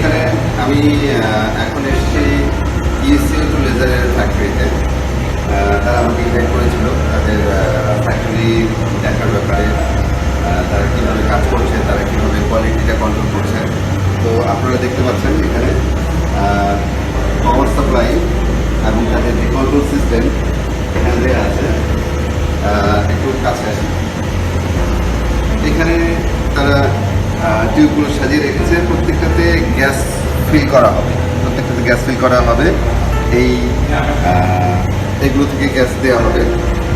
আমি আহ, এখন এসেছি ইএসসিও টু লেজারের ফ্যাক্টরিতে তারা আমাকে ইনভাইট করেছিল। তাদের ফ্যাক্টরি দেখার ব্যাপারে আহ, তারা কীভাবে কাজ করছে তারা কীভাবে কোয়ালিটিটা কন্ট্রোল করছে তো আপনারা দেখতে পাচ্ছেন এখানে পাওয়ার সাপ্লাই এবং তাদের যে কন্ট্রোল সিস্টেম এখানে দেওয়া আছে আহ, একটু কাছে আসি এখানে তারা টিউবগুলো সাজিয়ে রেখেছে, প্রত্যেকটাতে গ্যাস ফিল করা হবে। প্রত্যেকটাতে গ্যাস ফিল করা হবে। এই এগুলো থেকে গ্যাস দেওয়া হবে।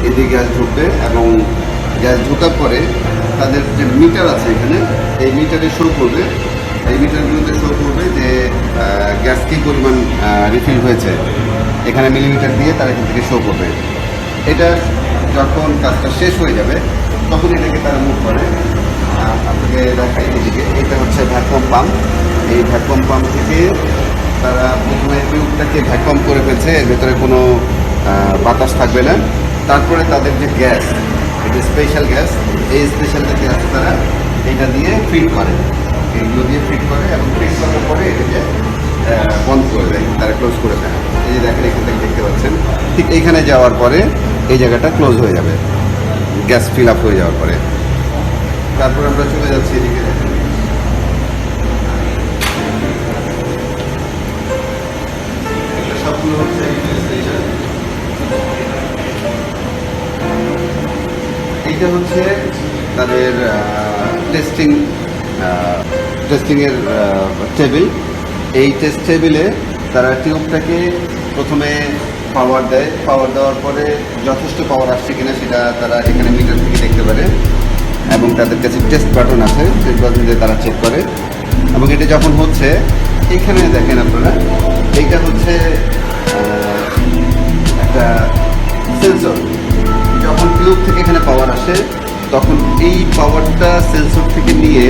এদিকে গ্যাস ঢুকবে এবং গ্যাস ঢোকার পরে তাদের যে মিটার আছে এখানে, এই মিটারে শো করবে। এই মিটারগুলোতে শো করবে যে গ্যাস কী পরিমাণ রিফিল হয়েছে। এখানে মিলিমিটার দিয়ে তারা এখান থেকে শো করবে। এটা যখন কাজটা শেষ হয়ে যাবে, তখন এটাকে তারা মুভ করে। আপনাকে দেখাই এদিকে। এটা হচ্ছে ভ্যাকুয়াম পাম্প এই ভ্যাকুয়াম পাম্প থেকে তারা প্রথমে টিউবটাকে ভ্যাকুয়াম করে ফেলছে। এর ভেতরে কোনো বাতাস থাকবে না। তারপরে তাদের যে গ্যাস এটা স্পেশাল গ্যাস, এই স্পেশাল যে গ্যাস তারা এটা দিয়ে ফিট করে। এইগুলো দিয়ে ফিট করে এবং ফিট করার পরে এটাকে বন্ধ করে দেয়। তারা ক্লোজ করে দেয়। এই যে দেখেন, এখান থেকে দেখতে পাচ্ছেন। ঠিক এইখানে যাওয়ার পরে এই জায়গাটা ক্লোজ হয়ে যাবে। গ্যাস ফিল আপ হয়ে যাওয়ার পরে। তারপর আমরা চলে যাচ্ছি এদিকে। হচ্ছে এইটা হচ্ছে তাদের টেস্টিং টেস্টিংয়ের টেবিল এই টেস্ট টেবিলে তারা টিউবটাকে প্রথমে পাওয়ার দেয়। পাওয়ার দেওয়ার পরে যথেষ্ট পাওয়ার আসছে কিনা সেটা তারা এখানে মিটার থেকে দেখতে পারে। এবং তাদের কাছে টেস্ট বাটন আছে টেস্ট বাটন দিয়ে তারা চেক করে। এবং এটা যখন হচ্ছে এইখানে দেখেন আপনারা, এইটা হচ্ছে একটা সেন্সর যখন টিউব থেকে এখানে পাওয়ার আসে, তখন এই পাওয়ারটা সেন্সর থেকে নিয়ে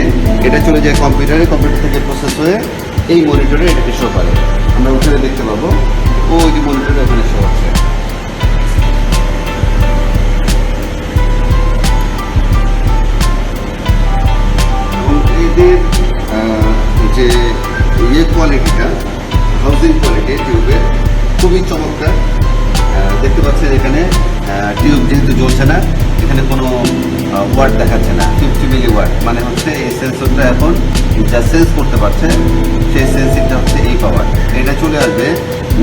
এটা চলে যায় কম্পিউটারে কম্পিউটার থেকে প্রসেস হয়ে এই মনিটরে এটাকে শো করে। আমরা ওখানে দেখতে পাবো। এবং যে ইয়ে কোয়ালিটিটা হাউজিং কোয়ালিটি টিউবের, খুবই চমৎকার। দেখতে পাচ্ছেন এখানে টিউব যেহেতু জ্বলছে না, এখানে কোনো ওয়ার্ড দেখাচ্ছে না ফিফটি মিলি ওয়ার্ড মানে হচ্ছে এই সেন্সরটা এখন যা সেন্স করতে পারছে, সেই সেন্সিংটা হচ্ছে এই পাওয়ার এটা চলে আসবে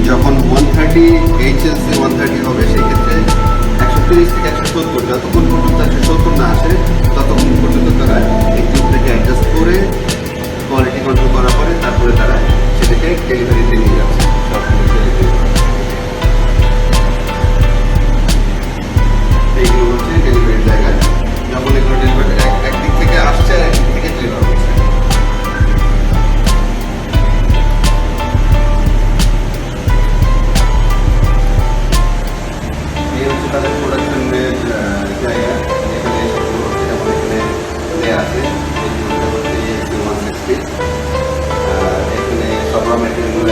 যখন one thirty HLC one thirty হবে সেক্ষেত্রে একশো তিরিশ থেকে একশো সত্তর, যতক্ষণ পর্যন্ত একশো সত্তর না আসে করার পরে তারপরে তারা সেটাকে ডেলিভারিতে নিয়ে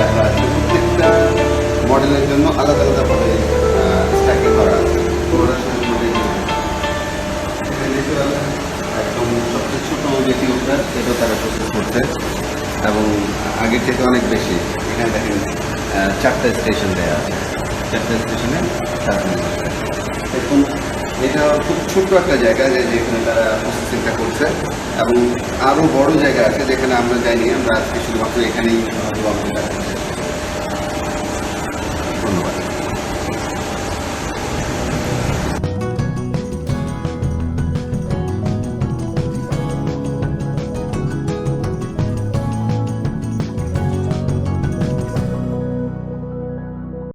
রাখা আছে প্রত্যেকটা মডেলের জন্য আলাদা আলাদাভাবে স্ট্যাকিং করা আছে। একদম সবচেয়ে ছোটো যে টিউবটা, সেটাও তারা প্রসেস করছে। এবং আগের থেকে অনেক বেশি। এখানে দেখেন চারটা স্টেশন দেওয়া আছে। চারটা স্টেশনে চারজন দেখুন, এটা খুব ছোট্ট একটা জায়গা যে যেখানে তারা প্রসেসিংটা করছে। এবং আরও বড় জায়গা আছে যেখানে আমরা যাইনি। আমরা আজকে শুধুমাত্র এখানেই হয়তো আমাদের